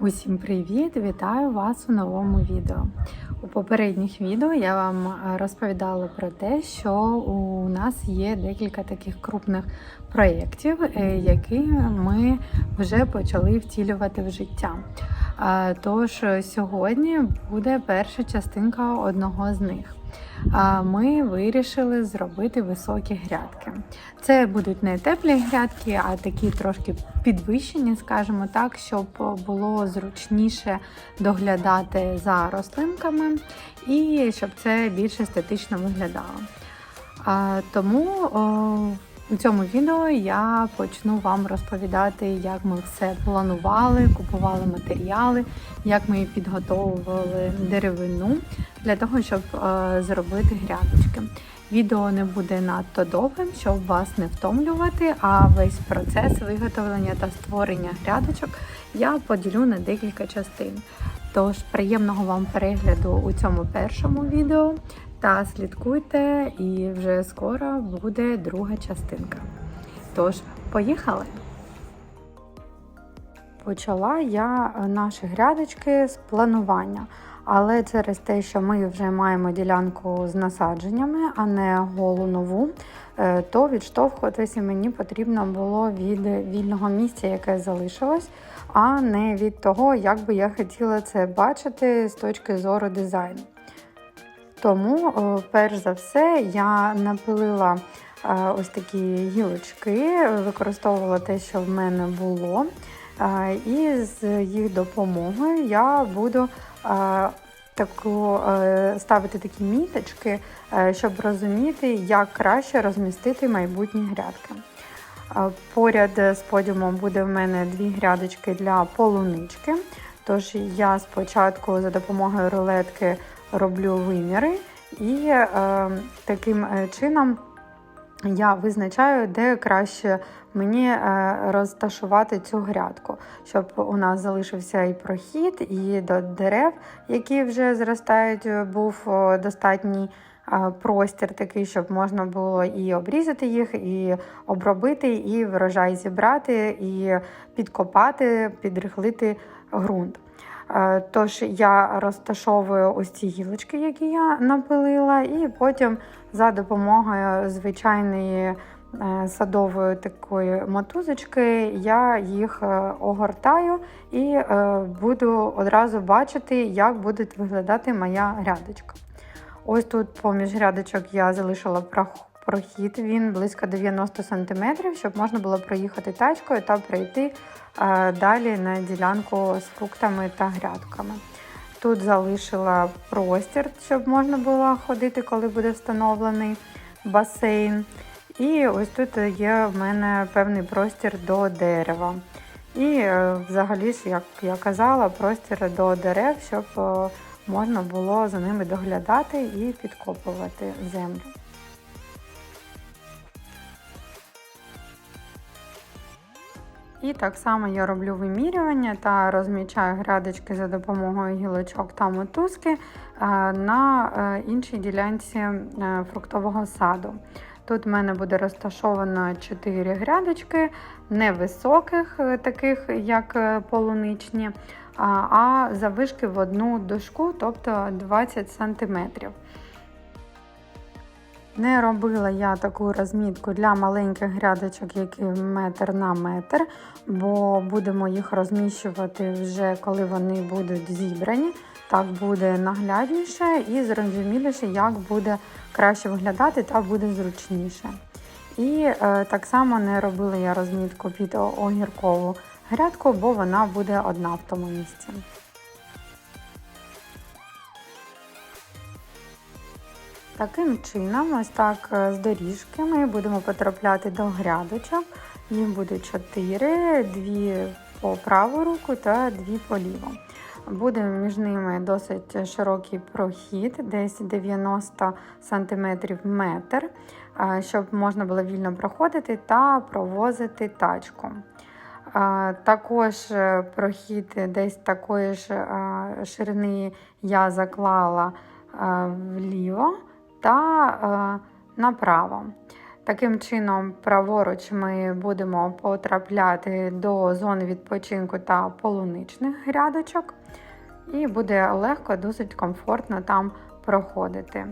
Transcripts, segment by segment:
Усім привіт! Вітаю вас у новому відео. У попередніх відео я вам е, розповідала про те, що у нас є декілька таких крупних проєктів, е, які ми вже почали втілювати в життя. Е, Тож сьогодні буде перша частинка одного з них. Ми вирішили зробити високі грядки. Це будуть не теплі грядки, а такі трошки підвищені, скажімо так, щоб було зручніше доглядати за рослинками і щоб це більш естетично виглядало. Тому у цьому відео я почну вам розповідати, як ми все планували, купували матеріали, як ми підготовували деревину для того, щоб е, зробити грядочки. Відео не буде надто довгим, щоб вас не втомлювати, а весь процес виготовлення та створення грядочок я поділю на декілька частин. Тож приємного вам перегляду у цьому першому відео та слідкуйте, і вже скоро буде друга частинка. Тож, поїхали! Почала я наші грядочки з планування. Але через те, що ми вже маємо ділянку з насадженнями, а не голу нову, е, то відштовхуватися мені потрібно було від вільного місця, яке залишилось, а не від того, як би я хотіла це бачити з точки зору дизайну. Тому, перш за все, я напилила е, ось такі гілочки, використовувала те, що в мене було. І з їх допомогою я буду таку ставити такі міточки, е, щоб розуміти, як краще розмістити майбутні грядки. Поряд з подіумом буде в мене дві грядочки для полунички. Тож я спочатку за допомогою рулетки роблю виміри, і е, таким е, чином я визначаю, де краще мені е, розташувати цю грядку, щоб у нас залишився і прохід, і до дерев, які вже зростають, був достатній простір такий, щоб можна було і обрізати їх, і обробити, і врожай зібрати, і підкопати, підрихлити ґрунт. Е, тож я розташовую ось ці гілочки, які я напилила, і потім за допомогою звичайної е, садової такої мотузочки я їх е, огортаю і буду одразу бачити, як буде виглядати моя грядочка. Ось тут поміж грядочок я залишила прохід, він близько 90 см, щоб можна було проїхати тачкою та пройти далі на ділянку з фруктами та грядками. Тут залишила простір, щоб можна було ходити, коли буде встановлений басейн. І ось тут є в мене певний простір до дерева. І е, взагалі, ж, як я казала, простір до дерев, щоб е, можна було за ними доглядати і підкопувати землю. І так само я роблю вимірювання та розмічаю грядочки за допомогою гілочок та мотузки е, на е, іншій ділянці е, фруктового саду. Тут в мене буде розташовано 4 грядочки, невисоких, таких як полуничні, а завишки в одну дошку, тобто 20 см. Не робила я таку розмітку для маленьких грядочок, які метр на метр, бо будемо їх розміщувати вже коли вони будуть зібрані. Так буде наглядніше і зрозуміліше, як буде краще виглядати та буде зручніше. І е, так само не робила я розмітку під огіркову грядку, бо вона буде одна в тому місці. Таким чином, ось так е, з доріжки ми будемо потрапляти до грядочок. Їх буде 4, дві по праву руку та дві по ліву. Буде між ними досить широкий прохід, десь 90 см метр, е, щоб можна було вільно проходити та провозити тачку. Е, також прохід десь такої ж ширини я заклала вліво та е, направо. Таким чином, праворуч ми будемо потрапляти до зони відпочинку та полуничних грядочок, і буде легко, досить комфортно там проходити.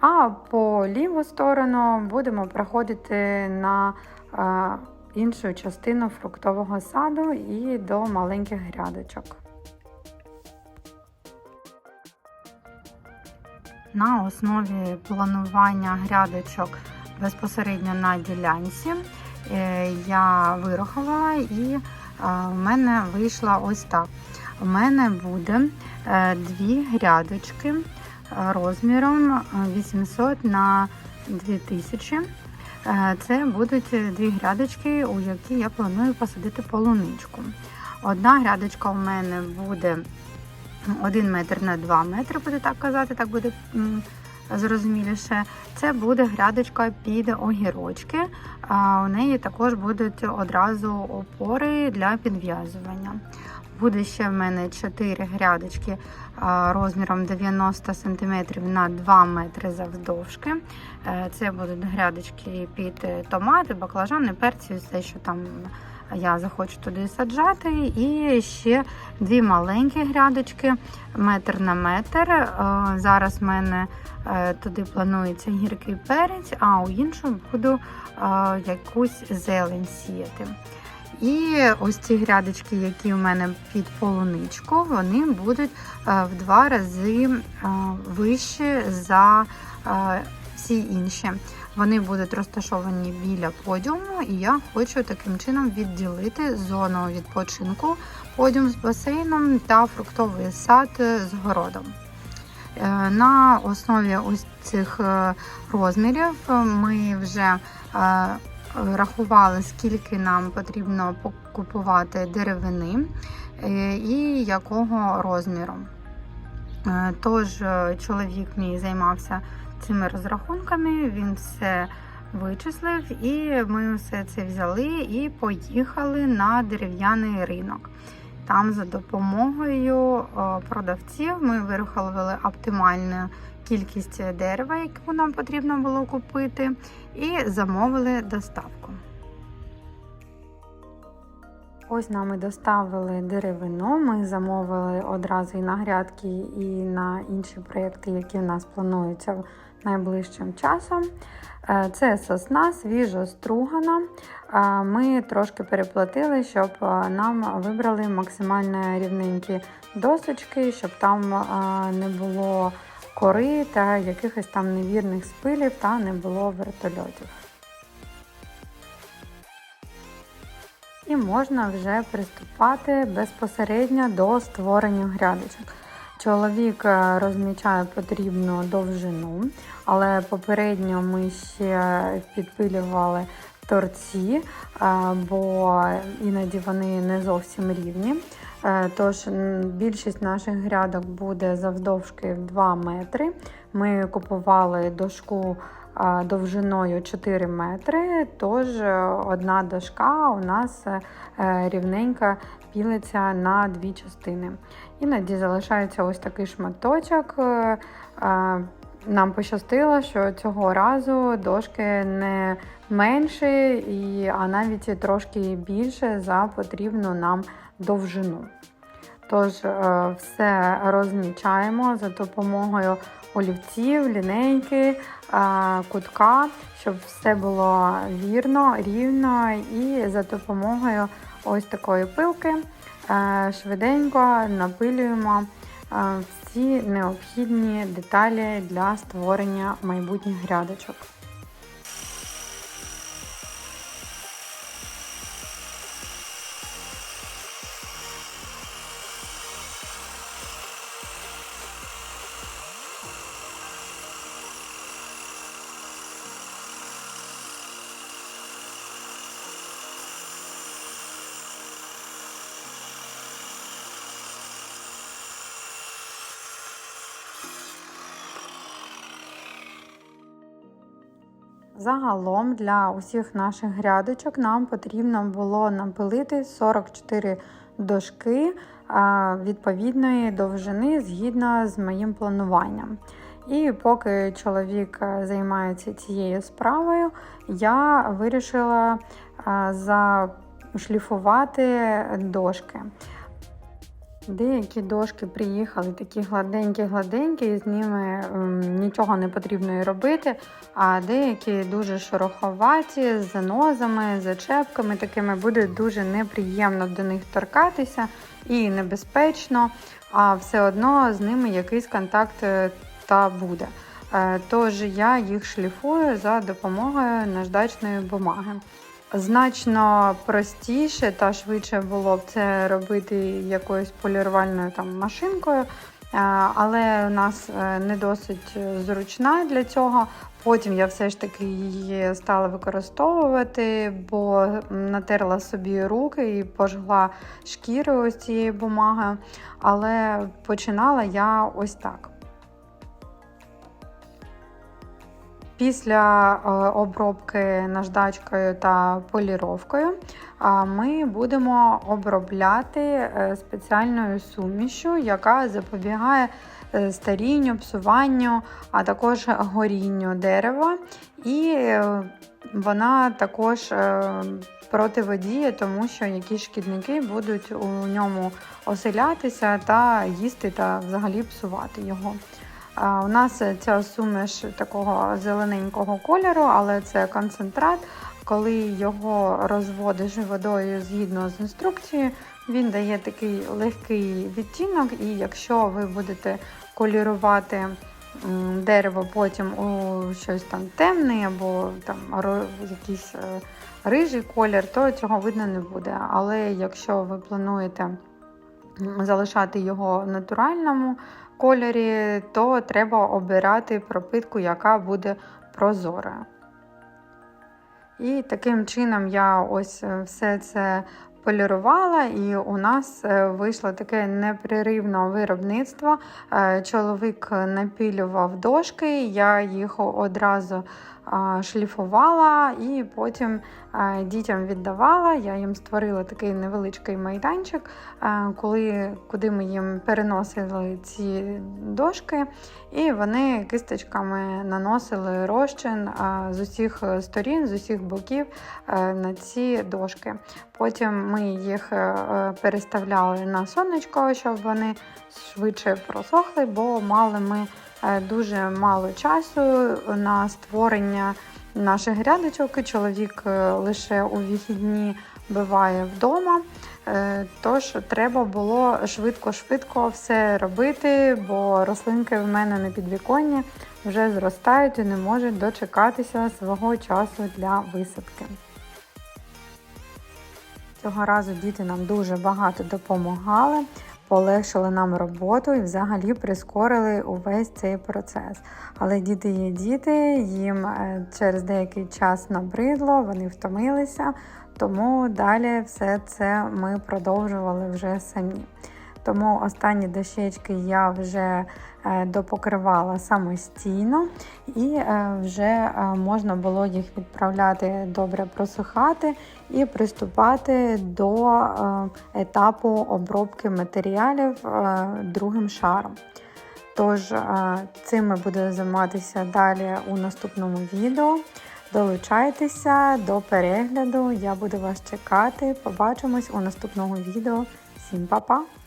А по ліву сторону будемо проходити на е, іншу частину фруктового саду і до маленьких грядочок. На основі планування грядочок безпосередньо на ділянці е, я вирахувала і е, в мене вийшла ось так. У мене буде е, дві грядочки розміром 800 на 2000. Е, Це будуть дві грядочки, у які я планую посадити полуничку. Одна грядочка у мене буде 1 метр на 2 метри, буде так казати, так буде зрозуміліше. Це буде грядочка під огірочки. А у неї також будуть одразу опори для підв'язування. Буде ще в мене 4 грядочки розміром 90 см на 2 метри завдовжки. Е, Це будуть грядочки під томати, баклажани, перці, все, що там я захочу туди саджати. І ще дві маленькі грядочки, метр на метр. Е, Зараз в мене е, туди планується гіркий перець, а у іншу буду е, якусь зелень сіяти. І ось ці грядочки, які у мене під полуничку, вони будуть в два рази вищі за всі інші. Вони будуть розташовані біля подіуму, і я хочу таким чином відділити зону відпочинку, подіум з басейном та фруктовий сад з городом. Е, На основі ось цих е, розмірів ми вже е, рахували, скільки нам потрібно купувати деревини е, і якого розміру. Е, Тож е, чоловік мій займався цими розрахунками, він все вичислив, і ми все це взяли і поїхали на дерев'яний ринок. Там за допомогою е, продавців ми вирахували оптимальну кількість дерева, яку нам потрібно було купити, і замовили доставку. Ось нам і доставили деревину. Ми замовили одразу і на грядки, і на інші проєкти, які в нас плануються найближчим часом. Е, Це сосна свіжо стругана. Е, Ми трошки переплатили, щоб е, нам вибрали максимально рівненькі досочки, щоб там не було кори та якихось там невірних спилів та не було вертольотів. І можна вже приступати безпосередньо до створення грядочок. Чоловік е, розмічає потрібну довжину, але попередньо ми ще підпилювали торці, е, бо іноді вони не зовсім рівні. Е, Тож більшість наших грядок буде завдовжки в 2 метри. Ми купували дошку довжиною 4 метри, тож е, одна дошка у нас е, рівненько пілиться на дві частини. Іноді залишається ось такий шматочок. е, Нам пощастило, що цього разу дошки не менші, і, а навіть трошки більше за потрібну нам довжину. Тож все розмічаємо за допомогою олівців, лінейки, е, кутка, щоб все було вірно, рівно і за допомогою ось такої пилки е, швиденько напилюємо е, всі необхідні деталі для створення майбутніх грядочок. Загалом для усіх наших грядочок нам потрібно було напилити 44 дошки відповідної довжини згідно з моїм плануванням. І поки чоловік е, займається цією справою, я вирішила е, зашліфувати дошки. Деякі дошки приїхали такі гладенькі-гладенькі, і з ними ем, нічого не потрібно і робити. А деякі дуже шероховаті, з занозами, зачепками такими буде дуже неприємно до них торкатися і небезпечно, а все одно з ними якийсь контакт е, та буде. Е, Тож я їх шліфую за допомогою наждачної бумаги. Значно простіше та швидше було б це робити якоюсь полірувальною там машинкою, е, але у нас е, не досить зручна для цього. Потім я все ж таки її стала використовувати, бо натерла собі руки і пожгла шкіру ось цією бумагою. Але починала я ось так. Після е, обробки наждачкою та поліровкою е, ми будемо обробляти е, спеціальною сумішю, яка запобігає старінню, псуванню, а також горінню дерева. І вона також противодіє, тому що якісь шкідники будуть у ньому оселятися та їсти та взагалі псувати його. У нас ця суміш такого зелененького кольору, але це концентрат. Коли його розводиш водою згідно з інструкцією, він дає такий легкий відтінок, і якщо ви будете колірувати дерево потім у щось там темне або там якийсь е, рижий колір, то цього видно не буде. Але якщо ви плануєте залишати його натуральному кольорі, то треба обирати пропитку, яка буде прозора. І таким чином я ось е, все це полірувала, і у нас е, вийшло таке непреривне виробництво. Е, чоловік напілював дошки, я їх одразу шліфувала і потім дітям віддавала. Я їм створила такий невеличкий майданчик, коли, куди ми їм переносили ці дошки, і вони кисточками наносили розчин з усіх сторін, з усіх боків на ці дошки. Потім ми їх е, переставляли на сонечко, щоб вони швидше просохли, бо мали ми. Е, дуже мало часу на створення наших грядочок. Чоловік е, лише у вихідні буває вдома. Е, тож треба було швидко-швидко все робити, бо рослинки в мене на підвіконні вже зростають і не можуть дочекатися свого часу для висадки. Цього разу діти нам дуже багато допомагали полегшили нам роботу і взагалі прискорили увесь цей процес. Але діти є діти, їм е, через деякий час набридло, вони втомилися, тому далі все це ми продовжували вже самі. Тому останні дощечки я вже е, допокривала самостійно, і е, вже е, можна було їх відправляти добре просухати і приступати до етапу обробки матеріалів другим шаром. Тож, цим ми будемо займатися далі у наступному відео. Долучайтеся до перегляду, я буду вас чекати. Побачимось у наступному відео. Всім па-па!